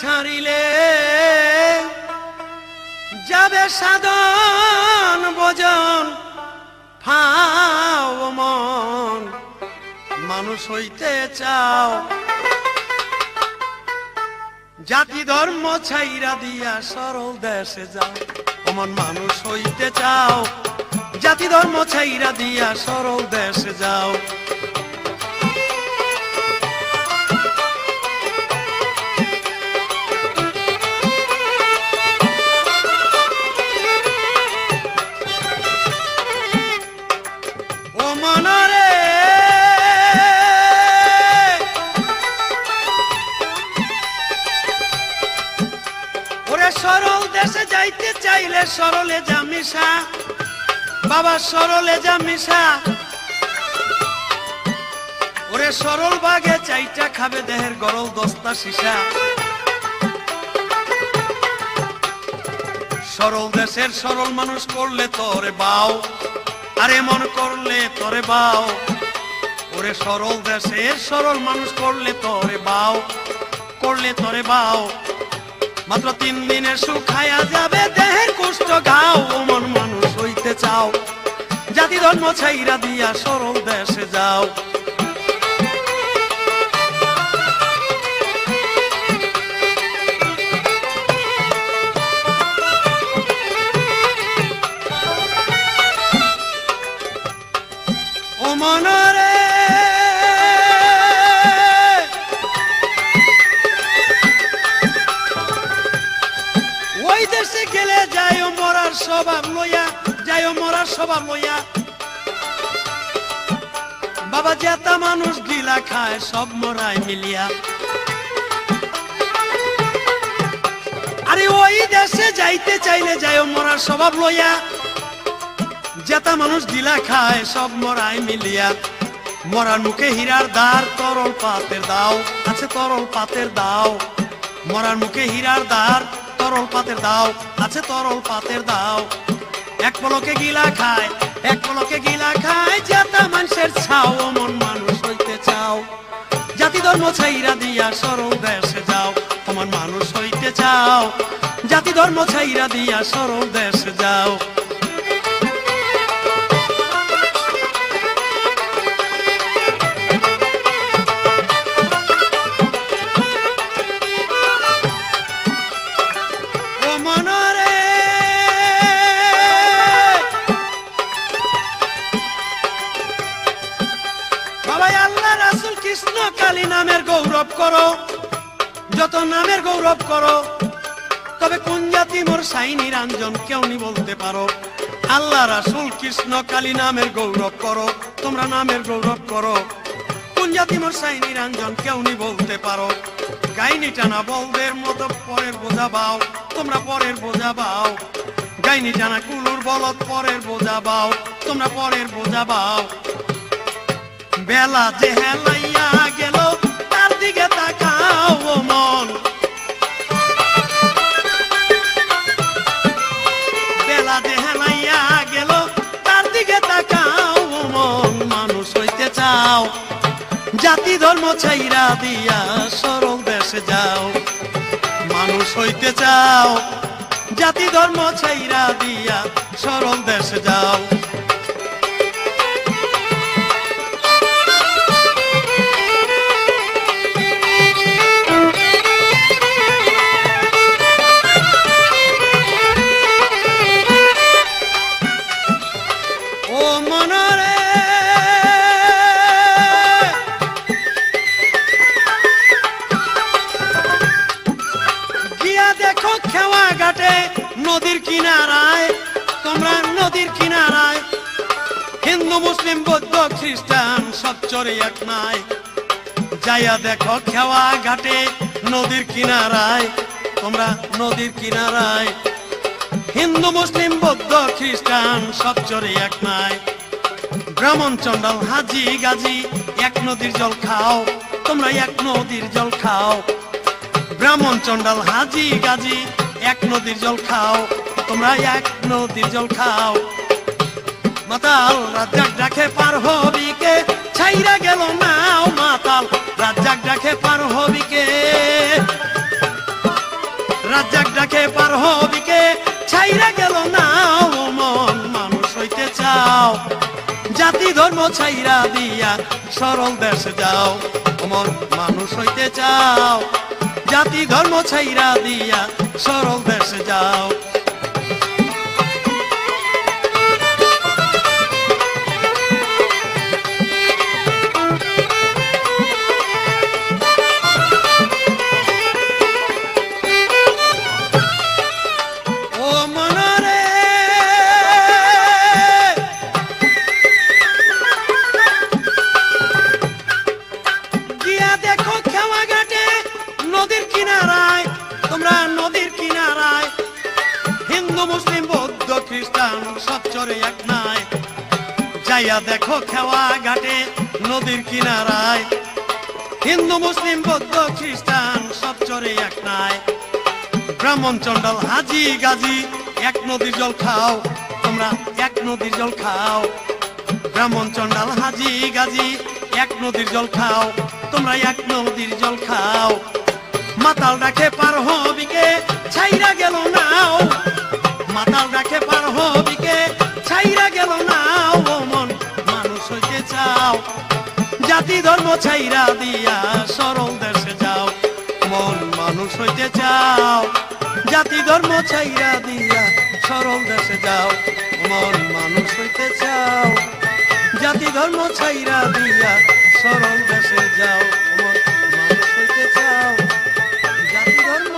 ছাড়িলে যাবে সাধন, ভোজন, ফাও মন। মানুষ হইতে চাও, জাতি ধর্ম ছাইরা দিয়া সরল দেশে যাও। অমন মানুষ হইতে চাও, জাতি ধর্ম ছাইরা দিয়া সরল দেশে যাও। যাইতে চাইলে সরলে মিশা। বাবা, সরলে মিশা। ওরে সরল বাগে চাইটা খাবে দেহের গরল দস্তা সিসা। সরল দেশের সরল মানুষ করলে তোরে বাও, আরে এমন করলে তোরে বাও। ওরে সরল দেশের সরল মানুষ করলে তোরে বাও, করলে তোরে বাও। মাত্র তিন দিনে শুকায়া যাবে, দেহের কুষ্ঠ ঘাও, মন মানুষ হইতে চাও। জাতি ধর্ম ছাইরা দিয়া সরল দেশে যাও। ও স্বভাব লইয়া যাই মরার স্বভাব লইয়া। বাবা জেতা মানুষ গিলা খায়, সব মরায় মিলিয়া। আরে ওই দেশে যাইতে চাইলে যাই মরার স্বভাব লইয়া। জেতা মানুষ গিলা খায়, সব মরায় মিলিয়া। মরার মুখে হীরার দ্বার, তরল পাতের দাও। আছে তরল পাতের দাও। মরার মুখে হীরার দ্বার তরল পাতের দাও, আছে তরল পাতের দাও। এক পলকে গিলা খায়, এক পলকে গিলা খায় জাতা মানুষের ছাও মন মানুষ হইতে চাও। জাতি ধর্ম ছাইরা দিয়া সরল দেশে যাও তোমার মানুষ হইতে চাও। জাতি ধর্ম ছাইরা দিয়া সরল দেশে যাও। কালী নামের গৌরব করো। যত নামের গৌরব করো, তবে কোন জাতি মোর সাই নিরঞ্জন কেউ নি বলতে পারো। আল্লাহ রাসুল কৃষ্ণ কালী নামের গৌরব করো, তোমরা নামের গৌরব করো। কোন জাতি মোর সাই নিরঞ্জন কেউ নি বলতে পারো। গাইনি টানা বলদের মতো পরের বোঝা বাও, তোমরা পরের বোঝা বাও। গাইনি টানা কুলুর বলদ পরের বোঝা বাও, তোমরা পরের বোঝা বাও। বেলা যে হেলাইয়া চাও জাতি ধর্ম ছাইরা দিয়া সরল দেশে যাও। মানুষ হইতে চাও। জাতি ধর্ম ছাইরা দিয়া সরল দেশে যাও। ও মনরে কিনারায় তোমরা নদীর কিনারায়। হিন্দু, মুসলিম, বৌদ্ধ, খ্রিস্টান, সব চরে এক নাই। যাইয়া দেখো খেওয়া ঘাটে নদীর কিনারায়, তোমরা নদীর কিনারায়। হিন্দু, মুসলিম, বৌদ্ধ, খ্রিস্টান, সব চরে এক নাই। ব্রাহ্মণ চন্ডাল হাজি, গাজি, এক নদীর জল খাও, তোমরা এক নদীর জল খাও। ব্রাহ্মণ চন্ডাল হাজি, গাজি এক নদীর জল খাও, তোমরা এক নদীর জল খাও। মাতাল, রাজ্জাক ডাকে পার হবি কে? ছাইরা গেল নাও মাতাল, রাজ্জাক ডাকে পার হবি কে? রাজ্জাক ডাকে পার হবিকে ছাইরা গেল নাও মন মানুষ হইতে চাও। জাতি ধর্ম ছাইরা দিয়া সরল দেশে যাও মন মানুষ হইতে চাও। জাতি ধর্ম ছাইরা দিয়া সরল দেশে যাও। যাইয়া দেখো খেওয়া ঘাটে নদীর কিনারায়। হিন্দু, মুসলিম, বৌদ্ধ, খ্রিস্টান, সব চরে এক নাই। ব্রাহ্মণ চন্ডাল হাজি, গাজি, এক নদীর জল খাও, তোমরা এক নদীর জল খাও। ব্রাহ্মণ চন্ডাল হাজি, গাজি, এক নদীর জল খাও, তোমরা এক নদীর জল খাও। মাতাল রাখে পার হবিকে, ছাইরা গেল নাও। মাতাল রাখে পার হবিকে, ছাইরা গেল নাও। চাও জাতি ধর্ম ছাইরা দিয়া সরল দেশে যাও। মন মানুষ হইতে চাও। জাতি ধর্ম ছাইরা দিয়া সরল দেশে যাও। মন মানুষ হইতে চাও। জাতি ধর্ম ছাইরা দিয়া সরল দেশে যাও। মন মানুষ হইতে চাও। জাতি ধর্ম